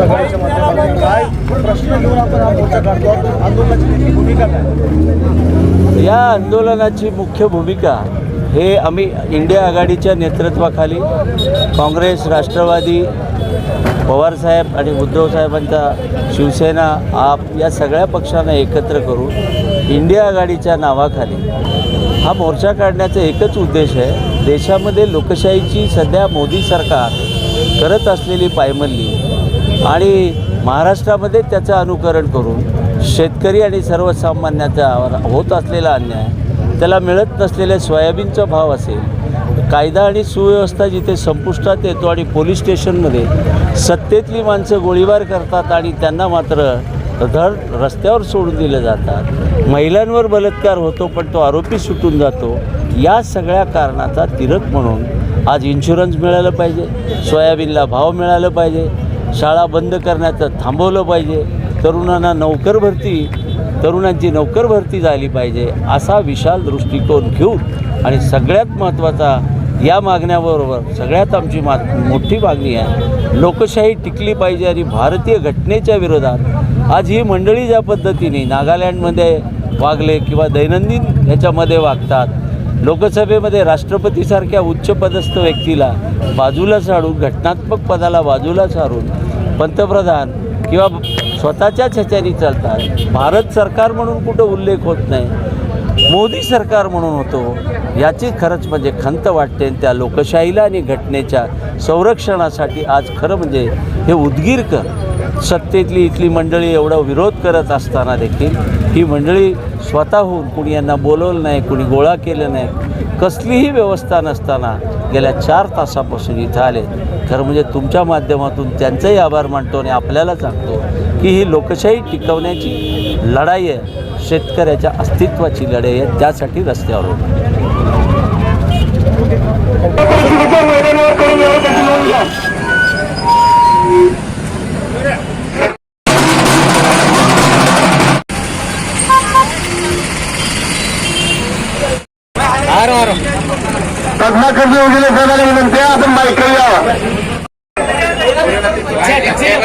सगळ्याच्या माध्यमातून काय प्रश्न घेऊन आपण हा मोर्चा काढतो? आंदोलनाची नेमकी भूमिका काय? या आंदोलनाची मुख्य भूमिका हे आम्ही इंडिया आघाडीच्या नेतृत्वाखाली काँग्रेस राष्ट्रवादी पवारसाहेब आणि उद्धवसाहेबांचा शिवसेना आप या सगळ्या पक्षांना एकत्र करून इंडिया आघाडीच्या नावाखाली हा मोर्चा काढण्याचा एकच उद्देश आहे. देशामध्ये लोकशाहीची सध्या मोदी सरकार करत असलेली पायमल्ली आणि महाराष्ट्रामध्ये त्याचं अनुकरण करून शेतकरी आणि सर्वसामान्याचा होत असलेला अन्याय त्याला मिळत नसलेल्या सोयाबीनचा भाव असेल कायदा आणि सुव्यवस्था जिथे संपुष्टात येतो आणि पोलीस स्टेशनमध्ये सत्तेतली माणसं गोळीबार करतात आणि त्यांना मात्र धड रस्त्यावर सोडून दिले जातात. महिलांवर बलात्कार होतो पण तो आरोपी सुटून जातो. या सगळ्या कारणाचा तिरक म्हणून आज इन्शुरन्स मिळालं पाहिजे सोयाबीनला भाव मिळालं पाहिजे शाळा बंद करण्याचं थांबवलं पाहिजे. तरुणांना नोकर भरती तरुणांची नोकर भरती झाली पाहिजे असा विशाल दृष्टिकोन घेऊन आणि सगळ्यात महत्त्वाचा या मागण्याबरोबर सगळ्यात आमची मा मोठी मागणी आहे. लोकशाही टिकली पाहिजे आणि भारतीय घटनेच्या विरोधात आज ही मंडळी ज्या पद्धतीने नागालँडमध्ये वागले किंवा दैनंदिन ह्याच्यामध्ये वागतात लोकसभेमध्ये राष्ट्रपतीसारख्या उच्चपदस्थ व्यक्तीला बाजूला सारून घटनात्मक पदाला बाजूला सारून पंतप्रधान किंवा स्वतःच्याच ह्याच्यानी चालतात. भारत सरकार म्हणून कुठं उल्लेख होत नाही. मोदी सरकार म्हणून होतो. याची खरंच म्हणजे खंत वाटते आणि त्या लोकशाहीला आणि घटनेच्या संरक्षणासाठी आज खरं म्हणजे हे उद्गीरकर सत्तेतली इथली मंडळी एवढा विरोध करत असताना देखील ही मंडळी स्वतःहून कुणी यांना बोलवलं नाही कुणी गोळा केलं नाही कसलीही व्यवस्था नसताना गेल्या चार तासापासून इथं आले. खरं म्हणजे तुमच्या माध्यमातून त्यांचाही आभार मानतो आणि आपल्याला सांगतो की ही लोकशाही टिकवण्याची लढाई आहे शेतकऱ्याच्या अस्तित्वाची लढाई आहे त्यासाठी रस्त्यावर विनंती आहे आपण बाईक यावा कोणी एकच आहे.